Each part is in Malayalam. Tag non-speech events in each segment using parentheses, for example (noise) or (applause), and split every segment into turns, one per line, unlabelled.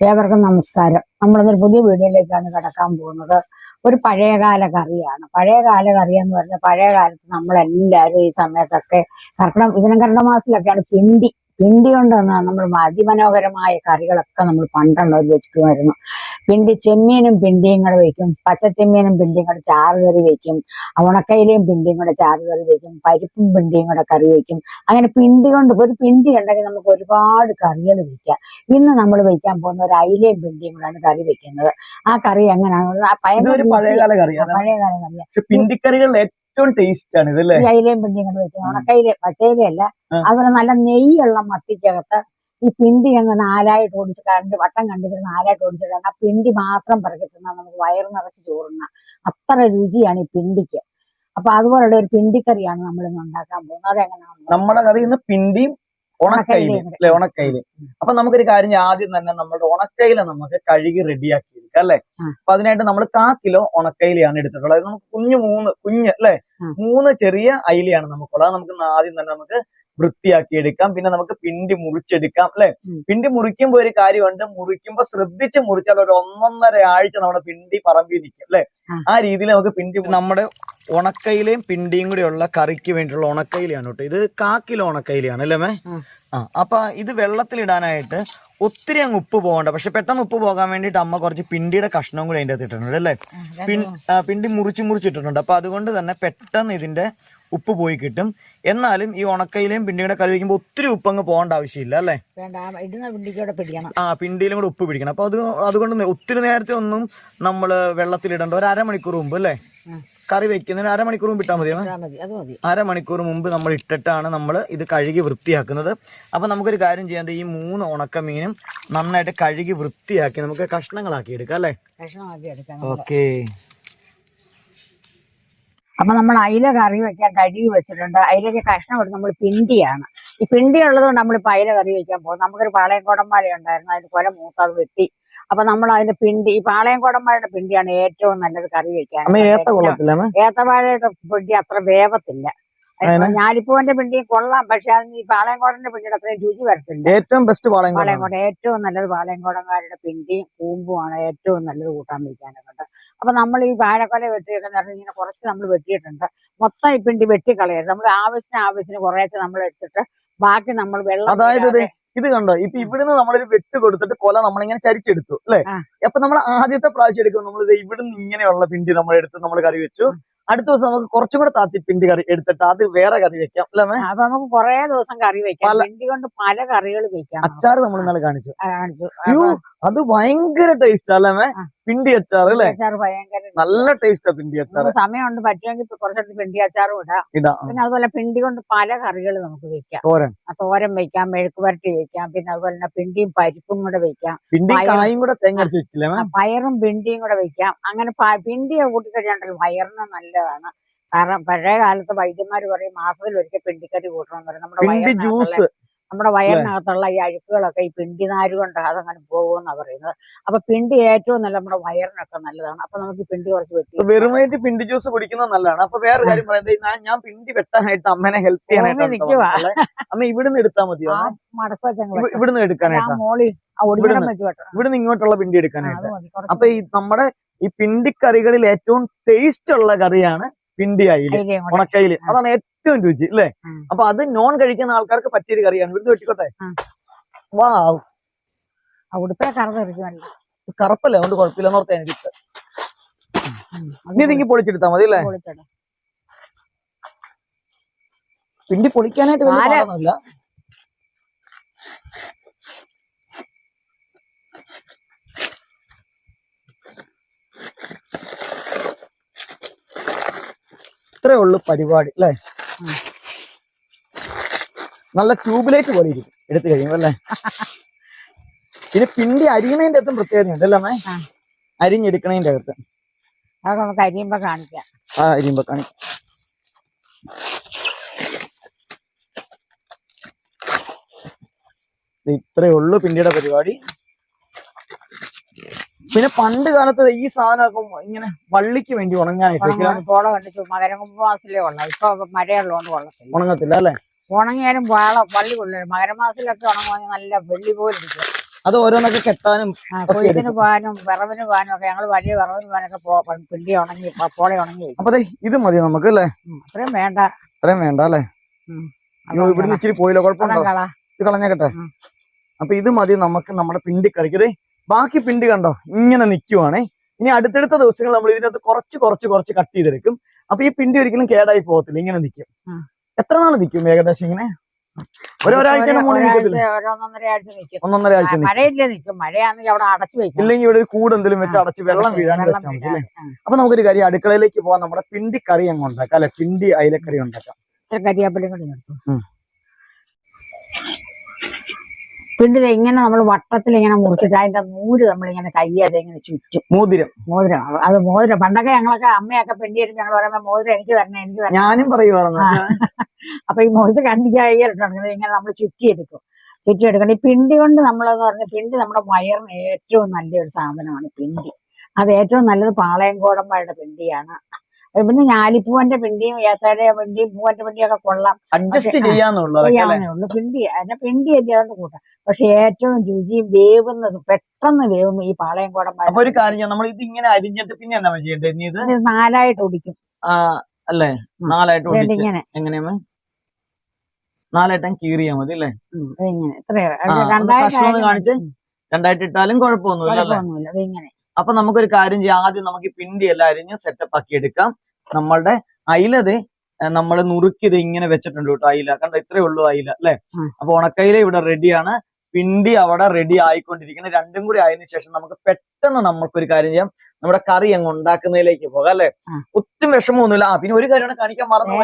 ഏവർക്കും നമസ്കാരം. നമ്മളിതൊരു പുതിയ വീഡിയോയിലേക്കാണ് കിടക്കാൻ പോകുന്നത്. ഒരു പഴയകാല കറിയാണ്. പഴയകാല കറി എന്ന് പറഞ്ഞാൽ പഴയ കാലത്ത് നമ്മളെല്ലാവരും ഈ സമയത്തൊക്കെ കർക്കിടം ഇതിനം കർക്കിടക മാസത്തിലൊക്കെയാണ് പിണ്ടി പിണ്ടി കൊണ്ട് വന്ന നമ്മൾ അതിമനോഹരമായ കറികളൊക്കെ നമ്മൾ പണ്ടുള്ളത് വെച്ചിട്ടുമായിരുന്നു. പിണ്ടി ചെമ്മീനും പിണ്ടിയും കൂടെ വെക്കും. പച്ചച്ചെമ്മീനും പിണ്ടിയും കൂടെ ചാറ് കറി വെക്കും. ഉണക്കയിലയും പിണ്ടിയും കൂടെ ചാറ് കറി വെക്കും. പരിപ്പും പിണ്ടിയും കൂടെ കറി വെക്കും. അങ്ങനെ പിണ്ടി കൊണ്ട് ഒരു പിണ്ടി ഉണ്ടെങ്കിൽ നമുക്ക് ഒരുപാട് കറികൾ വെക്കാം. ഇന്ന് നമ്മൾ വെക്കാൻ പോകുന്ന ഒരു അയിലയും പിണ്ടിയും കൂടെയാണ് കറി വെക്കുന്നത്. ആ കറി എങ്ങനെയാണ്
പഴയകാല കറിയാണ് പിണ്ടിക്കറികളിൽ ഏറ്റവും ടേസ്റ്റ് ആണ് ഇതല്ലേ
അല്ലേ? അയിലയും പിണ്ടിയും കൂടെ വെക്കും ഉണക്കയില പച്ചയിലയല്ല. അതുപോലെ നല്ല നെയ്യുള്ള മത്തിക്കകത്ത് ഈ പിണ്ടി അങ്ങ് നാലായിട്ട് ഓടിച്ച് കണ്ട് വട്ടം കണ്ടിട്ട് നാലായിട്ട് ഓടിച്ചിട്ട് ആ പിണ്ടി മാത്രം പറഞ്ഞിട്ടുണ്ട് നമുക്ക് വയറ് നിറച്ച് ചോറുന്ന അത്ര രുചിയാണ് ഈ പിണ്ടിക്ക്. അപ്പൊ അതുപോലുള്ള ഒരു പിണ്ടിക്കറിയാണ് നമ്മൾ ഇന്ന് ഉണ്ടാക്കാൻ പോകുന്നത്. അതെങ്ങനെയാണ്
നമ്മുടെ കറി ഇന്ന് പിണ്ടിയും ഉണക്കയിലും. അല്ലെ ഉണക്കയിൽ. അപ്പൊ നമുക്കൊരു കാര്യം ആദ്യം തന്നെ നമ്മുടെ ഉണക്കയില നമുക്ക് കഴുകി റെഡിയാക്കി എടുക്കാം അല്ലെ. അപ്പൊ അതിനായിട്ട് നമ്മൾ കാ കിലോ ഉണക്കയിലാണ് എടുത്തിട്ടുള്ളത്. നമുക്ക് കുഞ്ഞു മൂന്ന് കുഞ്ഞ് അല്ലെ? മൂന്ന് ചെറിയ അയിലയാണ് നമുക്കുള്ളത്. നമുക്ക് ആദ്യം തന്നെ നമുക്ക് വൃത്തിയാക്കി എടുക്കാം പിന്നെ നമുക്ക് പിണ്ടി മുറിച്ചെടുക്കാം അല്ലെ? പിണ്ടി മുറിക്കുമ്പോ ഒരു കാര്യമുണ്ട്. മുറിക്കുമ്പോ ശ്രദ്ധിച്ച് മുറിച്ചാൽ ഒരു ഒന്നൊന്നര ആഴ്ച നമ്മുടെ പിണ്ടി പറമ്പിൽ നിൽക്കും അല്ലെ.
ആ.
രീതിയിൽ നമുക്ക് പിണ്ടി നമ്മുടെ ഉണക്കയിലയും പിണ്ടിയും കൂടെയുള്ള കറിക്ക് വേണ്ടിയുള്ള ഉണക്കയിലാണ് കേട്ടോ. ഇത് കാ കിലോ ഉണക്കയിലാണ് അല്ലേ മേ. ആ അപ്പൊ ഇത് വെള്ളത്തിലിടാനായിട്ട് ഒത്തിരി അങ്ങ് ഉപ്പ് പോകണ്ട. പക്ഷെ പെട്ടെന്ന് ഉപ്പ് പോകാൻ വേണ്ടിട്ട് അമ്മ കുറച്ച് പിണ്ടിയുടെ കഷ്ണവും കൂടി അതിന്റെ അകത്ത് ഇട്ടിട്ടുണ്ട് അല്ലേ? പിണ്ടി മുറിച്ച് മുറിച്ചിട്ടിട്ടുണ്ട് അപ്പൊ അതുകൊണ്ട് തന്നെ പെട്ടെന്ന് ഇതിന്റെ ഉപ്പ് പോയി കിട്ടും. എന്നാലും ഈ ഉണക്കയിലെയും പിണ്ടിയുടെ കറി വയ്ക്കുമ്പോൾ ഒത്തിരി ഉപ്പ് അങ്ങ് പോകേണ്ട ആവശ്യമില്ല അല്ലേ?
ആ
പിണ്ടിയിലും കൂടെ ഉപ്പ് പിടിക്കണം. അപ്പൊ അത് അതുകൊണ്ട് ഒത്തിരി നേരത്തെ ഒന്നും നമ്മൾ വെള്ളത്തിലിടണ്ട ഒരു അരമണിക്കൂർ മുമ്പ് അല്ലേ. കറി വെക്കുന്നതിന് അരമണിക്കൂർ മുമ്പ് ഇട്ടാൽ
മതി
അരമണിക്കൂർ മുമ്പ് നമ്മൾ ഇട്ടിട്ടാണ് നമ്മൾ ഇത് കഴുകി വൃത്തിയാക്കുന്നത്. അപ്പൊ നമുക്കൊരു കാര്യം ചെയ്യാൻ ഈ മൂന്ന് ഉണക്കമീനും നന്നായിട്ട് കഴുകി വൃത്തിയാക്കി നമുക്ക് കഷ്ണങ്ങളാക്കി എടുക്കാം അല്ലേ? ഓക്കെ.
അപ്പൊ നമ്മൾ അയില കറി വെക്കാൻ കഴുകി വെച്ചിട്ടുണ്ട്. അയിലക്ക് കഷ്ണം എടുത്ത് നമ്മൾ പിണ്ടിയാണ്. ഈ പിണ്ടി ഉള്ളത് കൊണ്ട് നമ്മളിപ്പോ അയില കറി വെക്കാൻ പോകും. നമുക്കൊരു പാളയംകോടന്മാല ഉണ്ടായിരുന്നു. അതിന് കൊല മൂത്ത് അത് വെട്ടി. അപ്പൊ നമ്മൾ അതിന്റെ പിണ്ടി ഈ പാളയംകോടന്മാരുടെ പിണ്ടിയാണ് ഏറ്റവും നല്ലത് കറി വെക്കാൻ. ഏത്തവാഴയുടെ പിണ്ടി അത്ര വേവത്തില്ല. ഞാലിപ്പൂവന്റെ പിണ്ടിയും കൊള്ളാം പക്ഷെ അതിന് ഈ പാളയംകോടന്റെ പിണ്ടിയുടെ അത്രയും രുചി വരത്തില്ല.
ഏറ്റവും ബെസ്റ്റ് പാളയം
പാളയംകോടൻ ഏറ്റവും നല്ലത് പാളയംകോടൻകാരുടെ പിണ്ടിയും കൂമ്പുമാണ് ഏറ്റവും നല്ലത് കൂട്ടാൻ വയ്ക്കാനൊക്കെ അപ്പൊ നമ്മൾ ഈ വാഴക്കൊല വെട്ടിയൊക്കെ പറഞ്ഞാൽ ഇങ്ങനെ കുറച്ച് നമ്മൾ വെട്ടിയിട്ടുണ്ട്. മൊത്തം ഈ പിണ്ടി വെട്ടിക്കളയരുത്. നമ്മൾ ആവശ്യത്തിന് ആവശ്യത്തിന് കുറേശ്ശെ നമ്മൾ എടുത്തിട്ട് ബാക്കി നമ്മൾ വെള്ളം
അതായത് ഇത് കണ്ടോ? ഇപ്പൊ ഇവിടുന്ന് നമ്മളൊരു വെട്ട് കൊടുത്തിട്ട് കൊല നമ്മളിങ്ങനെ ചരിച്ചെടുത്തു അല്ലെ. അപ്പൊ നമ്മൾ ആദ്യത്തെ പ്രാവശ്യം എടുക്കുമ്പോൾ നമ്മൾ ഇവിടുന്ന് ഇങ്ങനെയുള്ള പിണ്ടി നമ്മൾ എടുത്ത് നമ്മൾ കറി വെച്ചു. അടുത്ത ദിവസം നമുക്ക് കുറച്ചും കൂടെ താത്തി പിണ്ടി കറി എടുത്തിട്ട് അത് വേറെ കറി വെക്കാം അല്ലേ?
അപ്പൊ നമുക്ക് കുറെ ദിവസം കറി വെക്കാം. കൊണ്ട് പല കറികൾ വെക്കാം. അച്ചാർ
അച്ചാറ് നമ്മൾ ഇന്നലെ കാണിച്ചു. അത് ഭയങ്കര ടേസ്റ്റ് അല്ലേ? പിണ്ടി അച്ചാർ അല്ലേ? നല്ല ടേസ്റ്റാ പിണ്ടി അച്ചാർ
സമയമുണ്ട് പറ്റുമെങ്കിൽ കുറച്ചെടുത്ത് പിണ്ടി അച്ചാറും ഇടാം. പിന്നെ അതുപോലെ പിണ്ടി കൊണ്ട് പല കറികൾ നമുക്ക് വെക്കാം.
തോരൻ.
തോരൻ വെക്കാം മെഴുക്ക് പുരട്ടി വെക്കാം പിന്നെ അതുപോലെ തന്നെ പിണ്ടിയും പരിപ്പും കൂടെ വെക്കാം.
പിണ്ടി. കായും കൂടെ തേങ്ങ
പയറും പിണ്ടിയും കൂടെ വെക്കാം. അങ്ങനെ പിണ്ടിയെ കൂട്ടിക്കഴിഞ്ഞാൽ വയറിന് നല്ലതാണ്. കാരണം പഴയ കാലത്ത് വൈദ്യന്മാർ പറയും മാസത്തിൽ ഒരിക്കൽ പിണ്ടിക്കറി കൂട്ടണമെന്ന് പറയും. നമ്മുടെ
ജ്യൂസ്.
നമ്മുടെ വയറിനകത്തുള്ള ഈ അഴുക്കുകളൊക്കെ ഈ പിണ്ടി നാര് കൊണ്ട് അതങ്ങനെ പോകുമെന്നാ പറയുന്നത്. അപ്പൊ പിണ്ടി ഏറ്റവും നല്ല നമ്മുടെ വയറിനൊക്കെ നല്ലതാണ്. അപ്പൊ നമുക്ക് പിണ്ടി കുറച്ച് വെട്ടി
വെറുമായിട്ട് പിണ്ടി ജ്യൂസ് കുടിക്കുന്നത് നല്ലതാണ്. അപ്പൊ വേറെ കാര്യം പറയുന്നത് ഞാൻ പിണ്ടി വെട്ടാനായിട്ട് അമ്മനെ ഹെൽപ്പ് ചെയ്യാനായിട്ട് അമ്മ ഇവിടുന്ന് എടുത്താൽ മതിയോ? ഇവിടുന്ന് എടുക്കാനായിട്ട്? ഇവിടുന്ന്. ഇങ്ങോട്ടുള്ള പിണ്ടി എടുക്കാനായിട്ട്. അപ്പൊ ഈ നമ്മുടെ ഈ പിണ്ടിക്കറികളിൽ ഏറ്റവും ടേസ്റ്റ് ഉള്ള കറിയാണ് പിണ്ടി അയിൽ
ഉണക്കയിൽ.
അതാണ് ഏറ്റവും രുചി അല്ലേ. അപ്പൊ അത് നോൺ കഴിക്കുന്ന ആൾക്കാർക്ക് പറ്റിയൊരു കറിയാണ്. ഇവിടുന്ന് വെട്ടിക്കോട്ടെ. വാ.
അവിടുത്തെ ഉടുപ്പേ കറന്നെടുക്കുമല്ലോ
കറുപ്പല്ലേ? അതുകൊണ്ട് കുഴപ്പമില്ല എന്നോർത്ത് എനിക്ക്. ഇനി ഇതിങ്ങി പൊളിച്ചെടുത്താൽ മതി അല്ലേ പിണ്ടി പൊളിക്കാനായിട്ട് ഇത്രേ ഉള്ളു പരിപാടി അല്ലേ. നല്ല ട്യൂബ്ലൈറ്റ് പോലെ ഇരിക്കും എടുത്തു കഴിയുമ്പോ അല്ലേ? (laughs) ഇനി പിണ്ടി അരിയുന്നതിന്റെ അകത്തും പ്രത്യേകതയുണ്ട് അല്ലേ അമ്മേ. അരിഞ്ഞെടുക്കണതിന്റെ അകത്ത്.
നമുക്ക് അരിയുമ്പോ കാണിക്കാം.
ആ അരിയുമ്പോ കാണിക്കാം. ഇത്രേ ഉള്ളു പിണ്ടിയുടെ പരിപാടി. പിന്നെ പണ്ട് കാലത്ത് ഈ സാധനമൊക്കെ ഇങ്ങനെ വള്ളിക്ക് വേണ്ടി ഉണങ്ങാനായിട്ട് വെക്കുക.
പോള കണ്ടിച്ചു മകരകുംഭ മാസത്തിലേ ഉള്ളത് ഇപ്പൊ മഴയുള്ളതുകൊണ്ട് കൊള്ളത്തില്ല
ഉണങ്ങത്തില്ല അല്ലെ?
ഉണങ്ങിയാലും വാള വള്ളി കൊള്ളു മകരമാസത്തിലൊക്കെ ഉണങ്ങുവാണെങ്കിൽ നല്ല വെള്ളി പോലെ ഇരിക്കും.
അത് ഓരോന്നൊക്കെ കെട്ടാനും
കൊയ്തിന് പോകാനും വിറവിന് പോകാനും ഒക്കെ ഞങ്ങൾ വലിയ വിറവിന് പോകാനൊക്കെ പിണ്ടി ഉണങ്ങി പോളെ ഉണങ്ങി.
അപ്പൊ ഇത് മതി നമുക്ക് അല്ലേ?
അത്രയും വേണ്ട.
അത്രയും വേണ്ട അല്ലേ? ഇവിടുന്ന് ഇച്ചിരി പോയില്ല? കുഴപ്പമുണ്ടോ? ഇത് കളഞ്ഞേക്കട്ടെ. അപ്പൊ ഇത് മതി നമുക്ക് നമ്മുടെ പിണ്ടി കറിക്ക് ദേ ബാക്കി പിണ്ടി കണ്ടോ? ഇങ്ങനെ നിൽക്കുവാണേ ഇനി അടുത്തടുത്ത ദിവസങ്ങൾ നമ്മൾ ഇതിനകത്ത് കുറച്ച് കുറച്ച് കുറച്ച് കട്ട് ചെയ്തെടുക്കും. അപ്പൊ ഈ പിണ്ടി ഒരിക്കലും കേടായി പോകത്തില്ല. ഇങ്ങനെ നിൽക്കും എത്ര നാൾ നിൽക്കും ഏകദേശം ഇങ്ങനെ? ഒരു ഒരാഴ്ചയുടെ മുകളിൽ നിൽക്കത്തില്ല
ഒരാഴ്ച, ഒരൊന്നൊന്നര നിൽക്കും
ഒന്നൊന്നര ആഴ്ച ഇല്ലെങ്കിൽ ഇവിടെ ഒരു കൂട് എന്തെങ്കിലും വെച്ച് അടച്ച് വെള്ളം
വീഴാൻ
വെച്ചാൽ മതി അല്ലേ? അപ്പൊ നമുക്കൊരു കാര്യം അടുക്കളയിലേക്ക് പോവാൻ നമ്മുടെ പിണ്ടി കറി അങ്ങ് ഉണ്ടാക്കാം. അല്ലെ പിണ്ടി അയിലക്കറി ഉണ്ടാക്കാം.
കരിയാപ്പിലും കൂടി പിന്നെ ഇങ്ങനെ നമ്മൾ വട്ടത്തിൽ ഇങ്ങനെ മുറിച്ചിട്ട് അതിന്റെ നൂൽ നമ്മളിങ്ങനെ കയ്യാതെ ഇങ്ങനെ ചുറ്റും.
മോതിരം.
മോതിരം. അത് മോതിരം. പണ്ടൊക്കെ ഞങ്ങളൊക്കെ അമ്മയൊക്കെ പെണ്ണിയായിരുന്നു ഞങ്ങൾ പറയുമ്പോൾ മോതിരം എനിക്ക് തരണം എനിക്ക് തരണം.
ഞാനും പറയുവായിരുന്നു.
അപ്പൊ ഈ മോതിരം കണ്ടിക്കായിട്ടുണ്ടെങ്കിൽ ഇങ്ങനെ നമ്മൾ ചുറ്റിയെടുക്കും. ചുറ്റിയെടുക്കണം ഈ പിണ്ടി കൊണ്ട് നമ്മളെന്ന് പറഞ്ഞ പിണ്ടി നമ്മുടെ വയറിന് ഏറ്റവും നല്ലൊരു സാധനമാണ് പിണ്ടി. അത് ഏറ്റവും നല്ലത് പാളയം പാളയംകോടന്മാരുടെ പിണ്ടിയാണ്. പിന്നെ ഞാലിപ്പൂവന്റെ പിണ്ടിയും ഏത്തയുടെ പിണ്ടിയും പൂവന്റെ പിണ്ടിയും ഒക്കെ കൊള്ളാം.
അഡ്ജസ്റ്റ് ചെയ്യാന്നുള്ളൂ
പിണ്ടി അതിനെ പിണ്ടി അല്ലേ അതുകൊണ്ട് കൂട്ടാം. പക്ഷെ ഏറ്റവും രുചിയും വേവുന്നത് പെട്ടെന്ന് വേവും ഈ പാളയം
അപ്പൊ ഒരു കാര്യം നമ്മൾ ഇത് ഇങ്ങനെ അരിഞ്ഞിട്ട് പിന്നെ എന്നാ ചെയ്യേണ്ടത് ഇത്?
നാലായിട്ട് ഒടിക്കും.
അല്ലേ? നാലായിട്ട് എങ്ങനെയാ നാലായിട്ടും കീറിയാ മതി അല്ലേ? കാണിച്ച്. രണ്ടായിട്ട് ഇട്ടാലും കുഴപ്പമൊന്നുമില്ല അല്ലേ? അപ്പൊ നമുക്കൊരു കാര്യം ചെയ്യാം. ആദ്യം നമുക്ക് പിണ്ടി എല്ലാം അരിഞ്ഞ് സെറ്റപ്പ് ആക്കി എടുക്കാം. നമ്മളുടെ അയിലത് നമ്മൾ നുറുക്കിയത് ഇങ്ങനെ വെച്ചിട്ടുണ്ട് കേട്ടോ അയില. കണ്ട? ഇത്രേ ഉള്ളൂ അയില അല്ലെ. അപ്പൊ ഉണക്കയില ഇവിടെ റെഡിയാണ് പിണ്ടി അവിടെ റെഡി ആയിക്കൊണ്ടിരിക്കുന്നത് രണ്ടും കൂടി ആയതിനു ശേഷം നമുക്ക് പെട്ടെന്ന് നമുക്കൊരു കാര്യം ചെയ്യാം. നമ്മുടെ കറി അങ്ങ് ഉണ്ടാക്കുന്നതിലേക്ക് പോകാം അല്ലെ. ഒട്ടും വിഷമമൊന്നുമില്ല. ആ പിന്നെ ഒരു കാര്യം കാണിക്കാൻ മറന്നു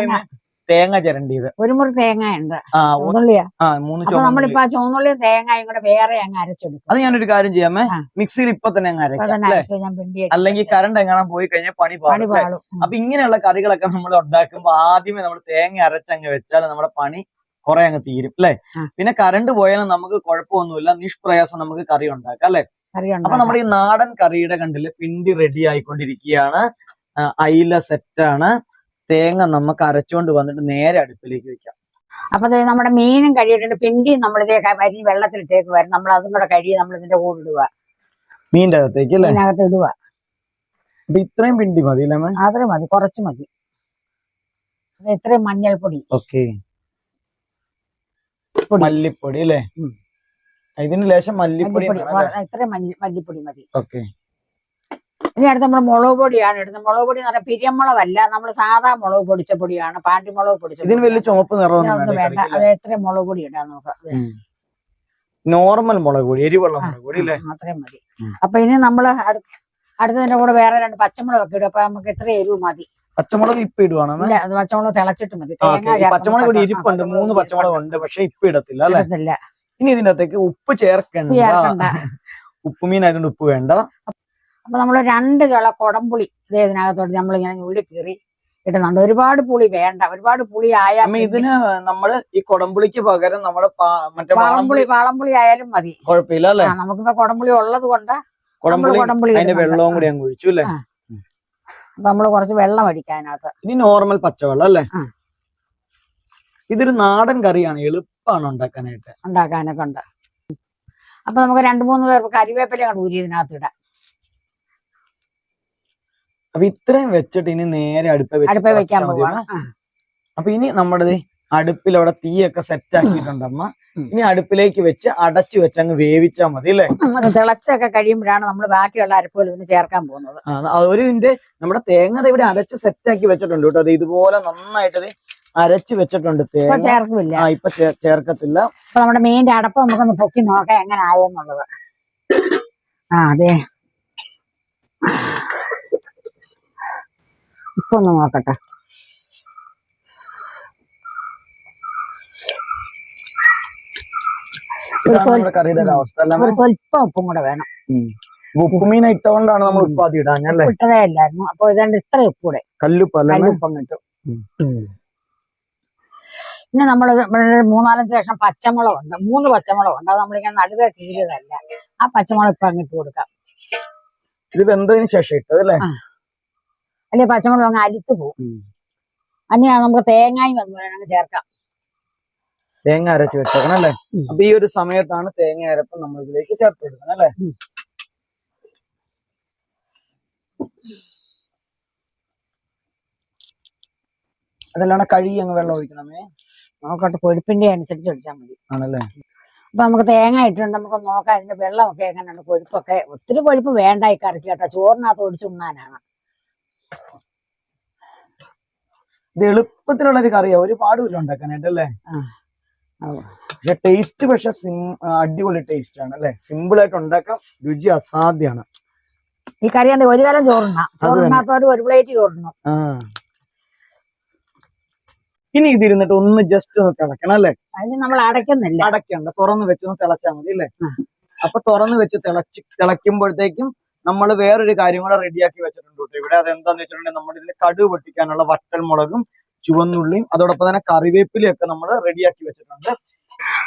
തേങ്ങ.
ചിരണ്ടിയത്.
ഒരു മുറി തേങ്ങ ഉണ്ട്
ആ ഒ-
ചുവന്നുള്ളിയാ.
ആ മൂന്ന്
അപ്പൊ നമ്മളിപ്പോ ആ ചുവന്നുള്ളിയും തേങ്ങയും കൂടെ വേറെ അങ്ങ് അരച്ചെടുക്കും.
അത് ഞാനൊരു കാര്യം ചെയ്യാമേ?
ആ.
മിക്സിയിൽ ഇപ്പൊ തന്നെ അങ്ങ്
അപ്പൊ തന്നെ
അല്ലെ?
അരച്ച് ഞാൻ പിണ്ടി
അല്ലെങ്കിൽ കറണ്ട് എങ്ങാനും പോയി കഴിഞ്ഞാൽ പണി
പണി
പാടും ല്ലേ?
പാളും. ഉം.
അപ്പൊ ഇങ്ങനെയുള്ള കറികളൊക്കെ നമ്മൾ ഉണ്ടാക്കുമ്പോ ആദ്യമേ നമ്മൾ തേങ്ങ അരച്ചങ്ങ് വെച്ചാൽ നമ്മുടെ പണി കുറെ അങ്ങ് തീരും അല്ലെ?
ആ.
പിന്നെ കറണ്ട് പോയാലും നമുക്ക് കുഴപ്പമൊന്നുമില്ല. നിഷ്പ്രയാസം നമുക്ക് കറി ഉണ്ടാക്കാം അല്ലെ?
കറി
അപ്പൊ
ഉണ്ടാക്കാം.
നമ്മുടെ ഈ നാടൻ കറിയുടെ കണ്ടിൽ പിണ്ടി റെഡി ആയിക്കൊണ്ടിരിക്കുകയാണ്. ആ, അയില സെറ്റാണ് തേങ്ങ നമുക്ക് അരച്ചുകൊണ്ട് വന്നിട്ട് നേരെ അടുപ്പിലേക്ക് വെക്കാം.
അപ്പൊ നമ്മുടെ മീനും കഴിയിട്ടുണ്ട് പിണ്ടിയും നമ്മൾ ഇതേ അരി വെള്ളത്തിലിട്ടേക്ക് വരും നമ്മൾ അതും കൂടെ കഴുകി നമ്മൾ ഇതിന്റെ കൂടെ ഇടുക.
മീന്റെ അകത്തേക്ക് അല്ലേ?
ഇതിനകത്ത് ഇടുക.
അപ്പൊ ഇത്രയും പിണ്ടി മതി അല്ലേ
അത്രയും മതി. കുറച്ച് മതി. ഇത് ഇത്രയും മഞ്ഞൾപ്പൊടി.
ഓക്കെ.
പൊടി.
മല്ലിപ്പൊടി അല്ലേ?
ഉം.
ഇതിന് ലേശം മല്ലിപ്പൊടി
ഇത്രയും മല്ലി മല്ലിപ്പൊടി മതി.
ഓക്കെ.
ഇനി അടുത്ത് നമ്മൾ മുളക് പൊടിയാണ് ഇടുന്നത്. മുളക് പൊടി എന്ന് പറഞ്ഞാൽ പിരിയമുളകല്ല നമ്മൾ സാധാ മുളക് പൊടിച്ച പൊടിയാണ്. പാണ്ടി മുളക് പൊടിച്ച
ഇതിന് വലിയ. ചുവപ്പ് നിറമൊന്നും വേണ്ട.
അത് എത്ര മുളക് പൊടി ഇടാൻ നോക്കാം. അതെ.
നോർമൽ മുളക് പൊടി എരിവുള്ള മുളക് പൊടി അല്ലേ?
അത്രയും മതി. അപ്പൊ ഇനി നമ്മൾ അടുത്തതിന്റെ കൂടെ വേറെ രണ്ട് പച്ചമുളക് ഒക്കെ ഇടും. അപ്പൊ നമുക്ക് എത്ര എരിവ് മതി.
പച്ചമുളക് ഇപ്പൊ ഇടുവാണ്
അത് പച്ചമുളക് തിളച്ചിട്ട് മതി.
ഓക്കേ. പച്ചമുളക് ഇവിടെ ഇരിപ്പുണ്ട്. മൂന്ന് പച്ചമുളക് ഉണ്ട് പക്ഷെ ഇപ്പൊ ഇടത്തില്ല അല്ലെ? ഇനി ഇതിന്റെ അകത്തേക്ക് ഉപ്പ് ചേർക്കണ്ട.
ഉപ്പ് ചേർക്കണ്ട.
ഉപ്പുമീൻ ആയതുകൊണ്ട് ഉപ്പ് വേണ്ട.
അപ്പൊ നമ്മൾ രണ്ട് ചുള കുടംപുളി അതേ ഇതിനകത്തോട്ട് നമ്മൾ ഇങ്ങനെ ഉള്ളി കീറി ഇടുന്നുണ്ട്. ഒരുപാട് പുളി വേണ്ട ഒരുപാട് പുളി ആയാൽ
ഇതിന് നമ്മൾ ഈ കൊടംപുളിക്ക് പകരം നമ്മുടെ മറ്റേ
വാളംപുളി
വാളംപുളി
ആയാലും മതി.
കുഴപ്പമില്ല അല്ലേ?
നമുക്കിപ്പോ കൊടംപുളി ഉള്ളത് കൊണ്ട്
കൊടംപുളി
കൊടംപുളി
അതിന്റെ വെള്ളവും കൂടി അങ്ങ് ഒഴിച്ചു അല്ലേ.
അപ്പൊ നമ്മൾ കുറച്ച് വെള്ളം അടിക്കാനകത്ത്
ഇനി നോർമൽ പച്ചവെള്ളം അല്ലേ. ഇതൊരു നാടൻ കറിയാണ് എളുപ്പമാണ് ഉണ്ടാക്കാനായിട്ട്.
ഉണ്ടാക്കാനൊക്കെ ഉണ്ട്. അപ്പൊ നമുക്ക് രണ്ടു മൂന്ന് പേർക്ക് കരിവേപ്പില ഊരി ഇതിനകത്ത് ഇടാം.
അപ്പൊ ഇത്രയും വെച്ചിട്ട് ഇനി നേരെ അടുപ്പ്
അടുപ്പ വെക്കാൻ പോവാണ്.
അപ്പൊ ഇനി നമ്മുടെ അടുപ്പിൽ അവിടെ തീയൊക്കെ സെറ്റ് ആക്കിയിട്ടുണ്ട് അമ്മ. ഇനി അടുപ്പിലേക്ക് വെച്ച് അടച്ചു വെച്ച് അങ്ങ് വേവിച്ചാൽ മതി അല്ലേ?
തിളച്ചൊക്കെ കഴിയുമ്പോഴാണ് നമ്മൾ ബാക്കിയുള്ള അരപ്പുകൾ ഇതിന് ചേർക്കാൻ പോകുന്നത്.
ഒരു ഇതിന്റെ നമ്മുടെ തേങ്ങ ഇവിടെ അരച്ച് സെറ്റ് ആക്കി വെച്ചിട്ടുണ്ട് കേട്ടോ. അത് ഇതുപോലെ നന്നായിട്ട് അരച്ച് വെച്ചിട്ടുണ്ട്
ഇപ്പൊ
തേങ്ങ
ചേർക്കില്ല.
ആ ഇപ്പൊ ചേർക്കത്തില്ല.
നമ്മുടെ മീനിന്റെ അടപ്പ് നമുക്കൊന്ന് പൊക്കി നോക്കാം എങ്ങനെ ആയെന്നുള്ളത്. ആ അതെ. ഇപ്പൊ ഒന്ന് നോക്കട്ടെ ഒരു സ്വല്പം ഉപ്പും കൂടെ വേണം.
ഉപ്പുമീൻ ഇട്ടോണ്ടാണ് നമ്മൾ ഉപ്പ് ആദ്യം ഇടാൻ അല്ലേ?
ഇട്ടതേ അല്ലായിരുന്നു. അപ്പൊ ഇതാണ്ട് ഇത്ര ഉപ്പ് കൂടെ.
കല്ലുപ്പ്
കല്ലുപ്പം കിട്ടും പിന്നെ നമ്മൾ മൂന്നാലഞ്ച് ശേഷം പച്ചമുളക് ഉണ്ട്. മൂന്ന് പച്ചമുളക് ഉണ്ട്. അത് നമ്മളിങ്ങനെ നടുവേ കീറിയതല്ല. ആ പച്ചമുളക് ഇപ്പൊ അങ്ങിട്ട് കൊടുക്കാം.
ഇത് വെന്തതിന് ശേഷം ഇട്ടത് അല്ലേ
പച്ചമുളക് അങ്ങ് അരിത്ത് പോകും.
ഉം.
അനി നമുക്ക് തേങ്ങായും അതുപോലെ അങ്ങ് ചേർക്കാം.
തേങ്ങ അരച്ച് വെച്ചേക്കണം അല്ലേ? അപ്പൊ ഈ ഒരു സമയത്താണ് തേങ്ങ അരപ്പ് നമ്മൾ ഇതിലേക്ക് ചേർത്ത് കൊടുക്കണം അല്ലേ. അതല്ലാണ്ട് കഴുകി അങ്ങ് വെള്ളം ഒഴിക്കണമേ.
നോക്കട്ടെ കൊഴുപ്പിന്റെ അനുസരിച്ച് ഒഴിച്ചാൽ മതി.
ആണല്ലേ?
അപ്പൊ നമുക്ക് തേങ്ങ ഇട്ടുണ്ട് നമുക്ക് നോക്കാം. അതിന്റെ വെള്ളമൊക്കെ എങ്ങനെയുണ്ട്? കൊഴുപ്പൊക്കെ. ഒത്തിരി കൊഴുപ്പ് വേണ്ട ഈ കറിക്ക് കേട്ടോ. ചോറിനകത്ത് ഒഴിച്ചുണ്ണാനാണ്
ഇത് എളുപ്പത്തിലുള്ള ഒരു കറിയാ. ഒരു പാടുമില്ല ഉണ്ടാക്കാനായിട്ട് അല്ലേ? പക്ഷെ ടേസ്റ്റ് പക്ഷെ അടിപൊളി ടേസ്റ്റ് ആണ് അല്ലെ? സിമ്പിൾ ആയിട്ട് ഉണ്ടാക്കാം രുചി അസാധ്യമാണ്
ഈ കറി ഉണ്ട് ഒരു തരം ചോറുണ്ണാം. ചോറുണ്ണാത്തവര് ഒരു പ്ലേറ്റ് ചോറുണ്ണും.
ഇനി ഇതിരുന്നിട്ട് ഒന്ന് ജസ്റ്റ് ഒന്ന് തിളക്കണം അല്ലേ?
അതിന് നമ്മൾ അടയ്ക്കുന്നില്ല.
അടയ്ക്കണ്ട തുറന്ന് വെച്ചൊന്ന് തിളച്ചാൽ മതി അല്ലേ. അപ്പൊ തുറന്ന് വെച്ച് തിളച്ച് തിളയ്ക്കുമ്പോഴത്തേക്കും നമ്മൾ വേറൊരു കാര്യം കൂടെ റെഡിയാക്കി വെച്ചിട്ടുണ്ട് കേട്ടോ. ഇവിടെ അതെന്താന്ന് വെച്ചിട്ടുണ്ടെങ്കിൽ നമ്മൾ ഇതിന് കടുക് പൊട്ടിക്കാനുള്ള വറ്റൽ മുളകും ചുവന്നുള്ളിയും അതോടൊപ്പം തന്നെ കറിവേപ്പിലയൊക്കെ നമ്മൾ റെഡിയാക്കി വെച്ചിട്ടുണ്ട്.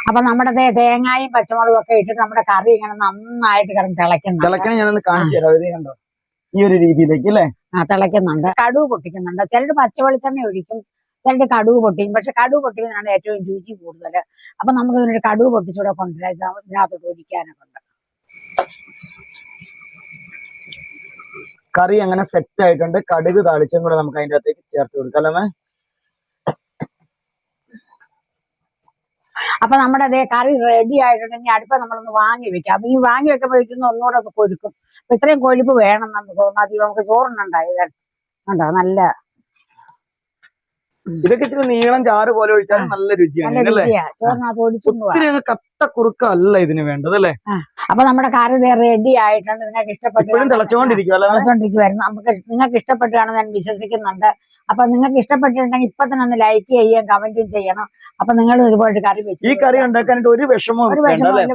അപ്പൊ നമ്മുടെ ദേ തേങ്ങായും പച്ചമുളകും ഒക്കെ ഇട്ടിട്ട് നമ്മുടെ കറി ഇങ്ങനെ നന്നായിട്ട് കിടന്ന് തിളയ്ക്കുന്നുണ്ട്.
തിളക്കണ ഞാനൊന്ന് കാണിച്ചു തരാം. ഇത് കണ്ടോ? ഈ ഒരു രീതിയിലേക്ക് അല്ലേ?
ആ തിളയ്ക്കുന്നുണ്ട്. കടുവ് പൊട്ടിക്കുന്നുണ്ട്. ചിലര് പച്ച വെളിച്ചെണ്ണ ഒഴിക്കും ചിലര് കടുവ് പൊട്ടിക്കും. പക്ഷെ കടുവ് പൊട്ടിക്കുന്നതാണ് ഏറ്റവും രുചി കൂടുതൽ അപ്പൊ നമുക്ക് ഇതിനൊരു കടുവ് പൊട്ടിച്ചൂടെ കൊണ്ടുവരാം. ഇത് ഇതിനകത്തോട്ട് ഒഴിക്കാനൊക്കെ ഉണ്ട്.
കറി അങ്ങനെ സെറ്റ് ആയിട്ടുണ്ട്. കടുക് താളിച്ചും കൂടെ നമുക്ക് അതിന്റെ അകത്തേക്ക് ചേർത്ത് കൊടുക്കാം അല്ലേ?
അപ്പൊ നമ്മുടെ അതേ കറി റെഡി ആയിട്ടുണ്ടെങ്കിൽ അടുപ്പ നമ്മളൊന്ന് വാങ്ങി വെക്കാം. അപ്പൊ ഈ വാങ്ങി വെക്കുമ്പോഴേക്കും ഒന്നുകൂടെ ഒന്ന് കൊഴുക്കും ഇത്രയും കൊഴുപ്പ് വേണം നമുക്ക് മതി നമുക്ക് ചോറുണ്ടായത് ഉണ്ടോ നല്ല
ഇതൊക്കെ ഇച്ചിരി നീളം ചാറ് പോലെ ഒഴിച്ചാൽ നല്ല രുചിയാണ് അല്ലേ ഒത്തിരി കട്ട കുറുക്കല്ല ഇതിന് വേണ്ടത് അല്ലേ?
അപ്പൊ നമ്മുടെ കാറ് റെഡി ആയിട്ടുണ്ട്. നിങ്ങൾക്ക് ഇഷ്ടപ്പെട്ടു തിളച്ചോണ്ടിരിക്കുവായിരുന്നു. നമുക്ക് നിങ്ങൾക്ക് ഇഷ്ടപ്പെട്ടാണെന്ന് ഞാൻ വിശ്വസിക്കുന്നുണ്ട്. അപ്പൊ നിങ്ങൾക്ക് ഇഷ്ടപ്പെട്ടിട്ടുണ്ടെങ്കിൽ ഇപ്പൊ തന്നെ ഒന്ന് ലൈക്ക് ചെയ്യാം കമന്റും ചെയ്യണം. അപ്പൊ നിങ്ങൾ ഇതുപോലെ കറി വെച്ചു
ഈ കറി ഉണ്ടാക്കാനായിട്ട് ഒരു വിഷമവും
ഒരു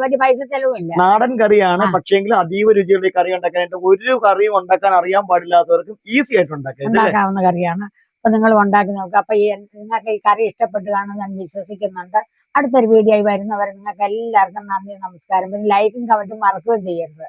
വലിയ പൈസ ചെലവില്ല
നാടൻ കറിയാണ്. പക്ഷേങ്കിൽ അതീവ രുചിയുള്ള ഈ കറി ഉണ്ടാക്കാനായിട്ട് ഒരു കറിയും ഉണ്ടാക്കാൻ അറിയാൻ പാടില്ലാത്തവർക്കും ഈസി ആയിട്ട് ഉണ്ടാക്കാം?
ഉണ്ടാക്കാവുന്ന കറിയാണ്. അപ്പൊ നിങ്ങൾ ഉണ്ടാക്കി നോക്കുക അപ്പൊ ഈ നിങ്ങൾക്ക് ഈ കറി ഇഷ്ടപ്പെട്ടു കാണും ഞാൻ വിശ്വസിക്കുന്നുണ്ട്. അടുത്തൊരു വീഡിയോ ആയി വരുന്നവരെ നിങ്ങൾക്ക് എല്ലാവർക്കും നന്ദി നമസ്കാരം. പിന്നെ ലൈക്കും കമന്റും മറക്കുകയും ചെയ്യരുത്.